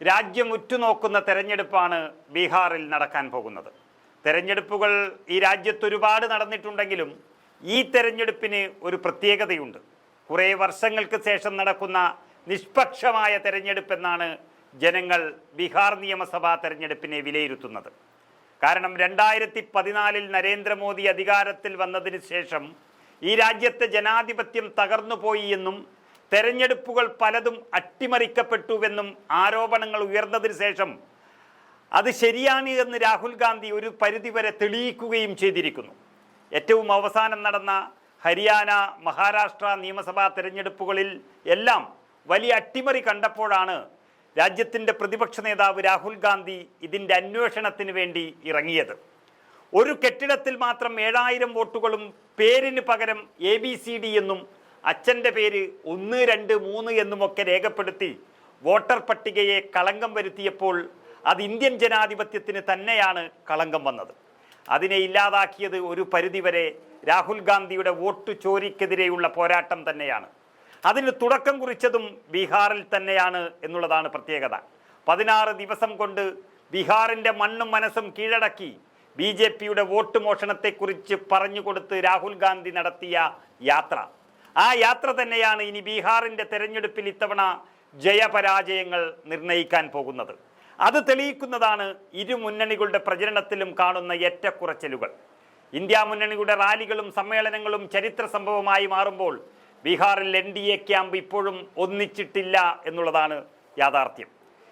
രാജ്യം ഉറ്റുനോക്കുന്ന തെരഞ്ഞെടുപ്പാണ് ബീഹാറിൽ നടക്കാൻ പോകുന്നത്. തെരഞ്ഞെടുപ്പുകൾ ഈ രാജ്യത്ത് ഒരുപാട് നടന്നിട്ടുണ്ടെങ്കിലും ഈ തെരഞ്ഞെടുപ്പിന് ഒരു പ്രത്യേകതയുണ്ട്. കുറേ വർഷങ്ങൾക്ക് ശേഷം നടക്കുന്ന നിഷ്പക്ഷമായ തെരഞ്ഞെടുപ്പെന്നാണ് ജനങ്ങൾ ബീഹാർ നിയമസഭാ തെരഞ്ഞെടുപ്പിനെ വിലയിരുത്തുന്നത്. കാരണം രണ്ടായിരത്തി പതിനാലിൽ നരേന്ദ്രമോദി അധികാരത്തിൽ വന്നതിന് ശേഷം ഈ രാജ്യത്തെ ജനാധിപത്യം തകർന്നുപോയി എന്നും തെരഞ്ഞെടുപ്പുകൾ പലതും അട്ടിമറിക്കപ്പെട്ടുവെന്നും ആരോപണങ്ങൾ ഉയർന്നതിന് ശേഷം അത് ശരിയാണ് എന്ന് രാഹുൽ ഗാന്ധി ഒരു പരിധിവരെ തെളിയിക്കുകയും ചെയ്തിരിക്കുന്നു. ഏറ്റവും അവസാനം നടന്ന ഹരിയാന മഹാരാഷ്ട്ര നിയമസഭാ തെരഞ്ഞെടുപ്പുകളിൽ എല്ലാം വലിയ അട്ടിമറി കണ്ടപ്പോഴാണ് രാജ്യത്തിന്റെ പ്രതിപക്ഷ നേതാവ് രാഹുൽ ഗാന്ധി ഇതിന്റെ അന്വേഷണത്തിന് വേണ്ടി ഇറങ്ങിയത്. ഒരു കെട്ടിടത്തിൽ മാത്രം ഏഴായിരം വോട്ടുകളും പേരിന് പകരം എ ബി സി ഡി എന്നും അച്ഛന്റെ പേര് ഒന്ന് രണ്ട് മൂന്ന് എന്നുമൊക്കെ രേഖപ്പെടുത്തി വോട്ടർ പട്ടികയെ കളങ്കം വരുത്തിയപ്പോൾ അത് ഇന്ത്യൻ ജനാധിപത്യത്തിന് തന്നെയാണ് കളങ്കം വന്നത്. അതിനെ ഇല്ലാതാക്കിയത് ഒരു പരിധിവരെ രാഹുൽ ഗാന്ധിയുടെ വോട്ട് ചോരിക്കെതിരെയുള്ള പോരാട്ടം തന്നെയാണ്. അതിന് തുടക്കം കുറിച്ചതും ബീഹാറിൽ തന്നെയാണ് എന്നുള്ളതാണ് പ്രത്യേകത. പതിനാറ് ദിവസം കൊണ്ട് ബീഹാറിന്റെ മണ്ണും മനസ്സും കീഴടക്കി ബി ജെ പിയുടെ വോട്ട് മോഷണത്തെക്കുറിച്ച് പറഞ്ഞുകൊടുത്ത് രാഹുൽ ഗാന്ധി നടത്തിയ യാത്ര. ആ യാത്ര തന്നെയാണ് ഇനി ബീഹാറിന്റെ തെരഞ്ഞെടുപ്പിൽ ഇത്തവണ ജയപരാജയങ്ങൾ നിർണയിക്കാൻ പോകുന്നത്. അത് തെളിയിക്കുന്നതാണ് ഇരു മുന്നണികളുടെ പ്രചരണത്തിലും കാണുന്ന ഏറ്റക്കുറച്ചിലുകൾ. ഇന്ത്യ മുന്നണിയുടെ റാലികളും സമ്മേളനങ്ങളും ചരിത്ര സംഭവമായി മാറുമ്പോൾ ബീഹാറിൽ എൻ ഡി എ ക്യാമ്പ് ഇപ്പോഴും ഒന്നിച്ചിട്ടില്ല എന്നുള്ളതാണ് യാഥാർത്ഥ്യം.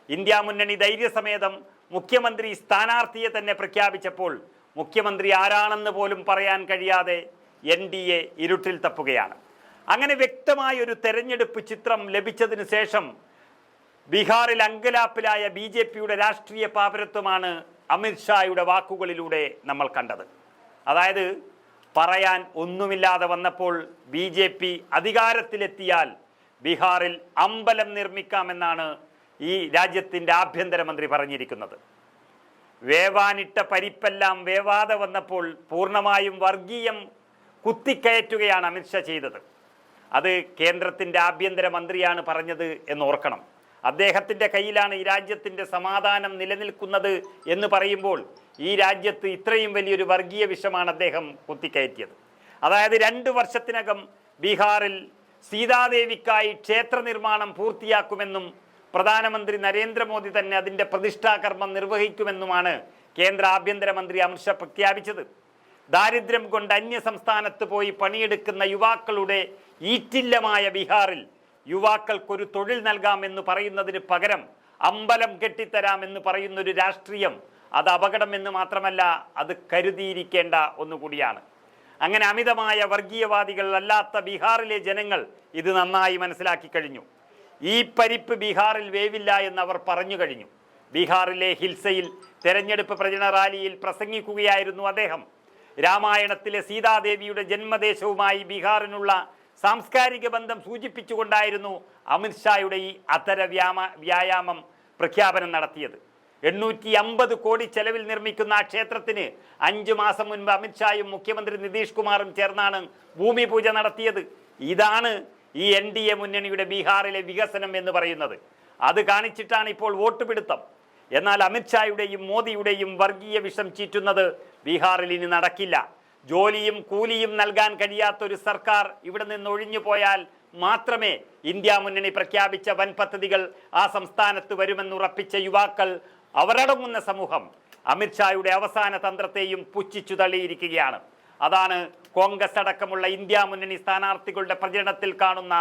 ഇന്ത്യ മുന്നണി ധൈര്യസമേതം മുഖ്യമന്ത്രി സ്ഥാനാർത്ഥിയെ തന്നെ പ്രഖ്യാപിച്ചപ്പോൾ മുഖ്യമന്ത്രി ആരാണെന്ന് പോലും പറയാൻ കഴിയാതെ എൻ ഡി എ ഇരുട്ടിൽ തപ്പുകയാണ്. അങ്ങനെ വ്യക്തമായ ഒരു തെരഞ്ഞെടുപ്പ് ചിത്രം ലഭിച്ചതിന് ശേഷം ബീഹാറിൽ അങ്കലാപ്പിലായ ബി ജെ പിയുടെ രാഷ്ട്രീയ പാപരത്വമാണ് അമിത്ഷായുടെ വാക്കുകളിലൂടെ നമ്മൾ കണ്ടത്. അതായത് പറയാൻ ഒന്നുമില്ലാതെ വന്നപ്പോൾ ബി ജെ പി അധികാരത്തിലെത്തിയാൽ ബീഹാറിൽ അമ്പലം നിർമ്മിക്കാമെന്നാണ് ഈ രാജ്യത്തിന്റെ ആഭ്യന്തരമന്ത്രി പറഞ്ഞിരിക്കുന്നത്. വേവാനിട്ട പരിപ്പെല്ലാം വേവാതെ വന്നപ്പോൾ പൂർണമായും വർഗീയം കുത്തിക്കയറ്റുകയാണ് അമിത്ഷാ ചെയ്തത്. അത് കേന്ദ്രത്തിന്റെ ആഭ്യന്തര മന്ത്രിയാണ് പറഞ്ഞത് എന്ന് ഓർക്കണം. അദ്ദേഹത്തിന്റെ കയ്യിലാണ് ഈ രാജ്യത്തിന്റെ സമാധാനം നിലനിൽക്കുന്നത് എന്ന് പറയുമ്പോൾ ഈ രാജ്യത്ത് ഇത്രയും വലിയൊരു വർഗീയ വിഷമാണ് അദ്ദേഹം കുത്തിക്കയറ്റിയത്. അതായത് രണ്ട് വർഷത്തിനകം ബീഹാറിൽ സീതാദേവിക്കായി ക്ഷേത്ര നിർമ്മാണം പൂർത്തിയാക്കുമെന്നും പ്രധാനമന്ത്രി നരേന്ദ്രമോദി തന്നെ അതിന്റെ പ്രതിഷ്ഠാകർമ്മം നിർവഹിക്കുമെന്നുമാണ് കേന്ദ്ര ആഭ്യന്തരമന്ത്രി അമിത്ഷാ പ്രഖ്യാപിച്ചത്. ദാരിദ്ര്യം കൊണ്ട് അന്യ സംസ്ഥാനത്ത് പോയി പണിയെടുക്കുന്ന യുവാക്കളുടെ ഈറ്റില്ലമായ ബീഹാറിൽ യുവാക്കൾക്കൊരു തൊഴിൽ നൽകാമെന്ന് പറയുന്നതിന് പകരം അമ്പലം കെട്ടിത്തരാമെന്ന് പറയുന്നൊരു രാഷ്ട്രീയം അത് അപകടമെന്ന് മാത്രമല്ല അത് കരുതിയിരിക്കേണ്ട ഒന്നുകൂടിയാണ്. അങ്ങനെ അമിതമായ വർഗീയവാദികൾ അല്ലാത്ത ബീഹാറിലെ ജനങ്ങൾ ഇത് നന്നായി മനസ്സിലാക്കി കഴിഞ്ഞു. ഈ പരിപ്പ് ബീഹാറിൽ വേവില്ല എന്ന് അവർ പറഞ്ഞു കഴിഞ്ഞു. ബീഹാറിലെ ഹിൽസയിൽ തെരഞ്ഞെടുപ്പ് പ്രചരണ റാലിയിൽ പ്രസംഗിക്കുകയായിരുന്നു അദ്ദേഹം. രാമായണത്തിലെ സീതാദേവിയുടെ ജന്മദേശവുമായി ബീഹാറിനുള്ള സാംസ്കാരിക ബന്ധം സൂചിപ്പിച്ചുകൊണ്ടായിരുന്നു അമിത്ഷായുടെ ഈ അത്തര വ്യാമ വ്യായാമം പ്രഖ്യാപനം നടത്തിയത്. എണ്ണൂറ്റി അമ്പത് കോടി ചെലവിൽ നിർമ്മിക്കുന്ന ആ ക്ഷേത്രത്തിന് അഞ്ചു മാസം മുൻപ് അമിത്ഷായും മുഖ്യമന്ത്രി നിതീഷ് കുമാറും ചേർന്നാണ് ഭൂമി പൂജ നടത്തിയത്. ഇതാണ് ഈ എൻ ഡി എ മുന്നണിയുടെ ബീഹാറിലെ വികസനം എന്ന് പറയുന്നത്. അത് കാണിച്ചിട്ടാണ് ഇപ്പോൾ വോട്ട് പിടുത്തം. എന്നാൽ അമിത്ഷായുടെയും മോദിയുടെയും വർഗീയ വിഷം ചീറ്റുന്നത് ബീഹാറിൽ ഇനി നടക്കില്ല. ജോലിയും കൂലിയും നൽകാൻ കഴിയാത്തൊരു സർക്കാർ ഇവിടെ നിന്ന് ഒഴിഞ്ഞു പോയാൽ മാത്രമേ ഇന്ത്യ മുന്നണി പ്രഖ്യാപിച്ച വൻ പദ്ധതികൾ ആ സംസ്ഥാനത്ത് വരുമെന്നുറപ്പിച്ച യുവാക്കൾ അവരടങ്ങുന്ന സമൂഹം അമിത്ഷായുടെ അവസാന തന്ത്രത്തെയും പുച്ഛിച്ചു തള്ളിയിരിക്കുകയാണ്. അതാണ് കോൺഗ്രസ് അടക്കമുള്ള ഇന്ത്യ മുന്നണി സ്ഥാനാർത്ഥികളുടെ പ്രചരണത്തിൽ കാണുന്ന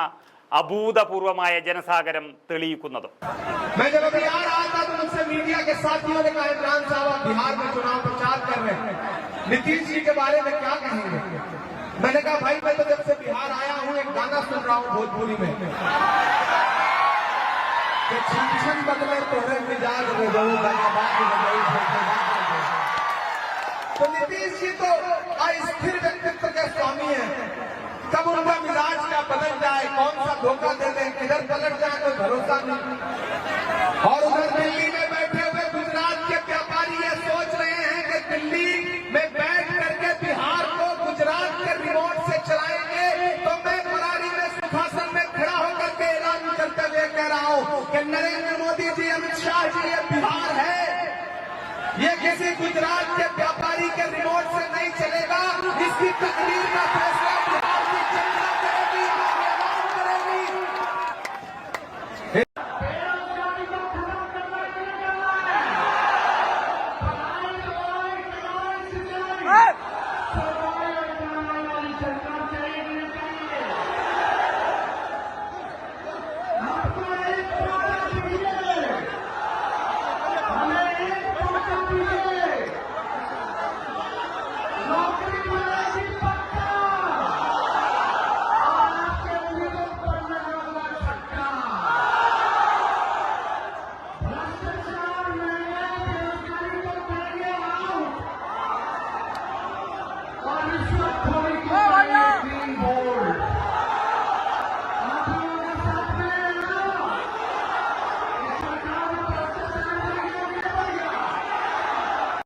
അഭൂതപൂർവമായ ജനസാഗരം തെളിയിക്കുന്നതും मैं जब अभी आ रहा था तो मुझसे मीडिया के साथियों ने कहा इमरान साहब आप बिहार में चुनाव प्रचार कर रहे हैं नीतीश जी के बारे में क्या कहेंगे मैंने कहा भाई मैं तो जब से बिहार आया हूँ एक गाना सुन रहा हूँ भोजपुरी में कि छन छन बदले तोहरे मिजाज में जाऊँ दगाबाज में जाऊँ धोखेबाज में जाऊँ। तो नीतीश जी तो अस्थिर व्यक्तित्व के स्वामी हैं कब उनका मिजाज क्या बदल जाए? कौन सा धोखा दे दें? किधर पलट जाए कोई भरोसा नहीं। और उधर दिल्ली में बैठे हुए गुजरात के व्यापारी ये सोच रहे हैं कि दिल्ली में बैठ करके बिहार को गुजरात के रिमोट से चलाएँगे तो मैं फरारी में सुखासन में खड़ा होकर के ऐलान करते हुए कह रहा हूँ कि नरेंद्र मोदी जी, अमित शाह जी, ये बिहार है। ये किसी गुजरात के व्यापारी के रिमोट से नहीं चलेगा। इसकी तकदीर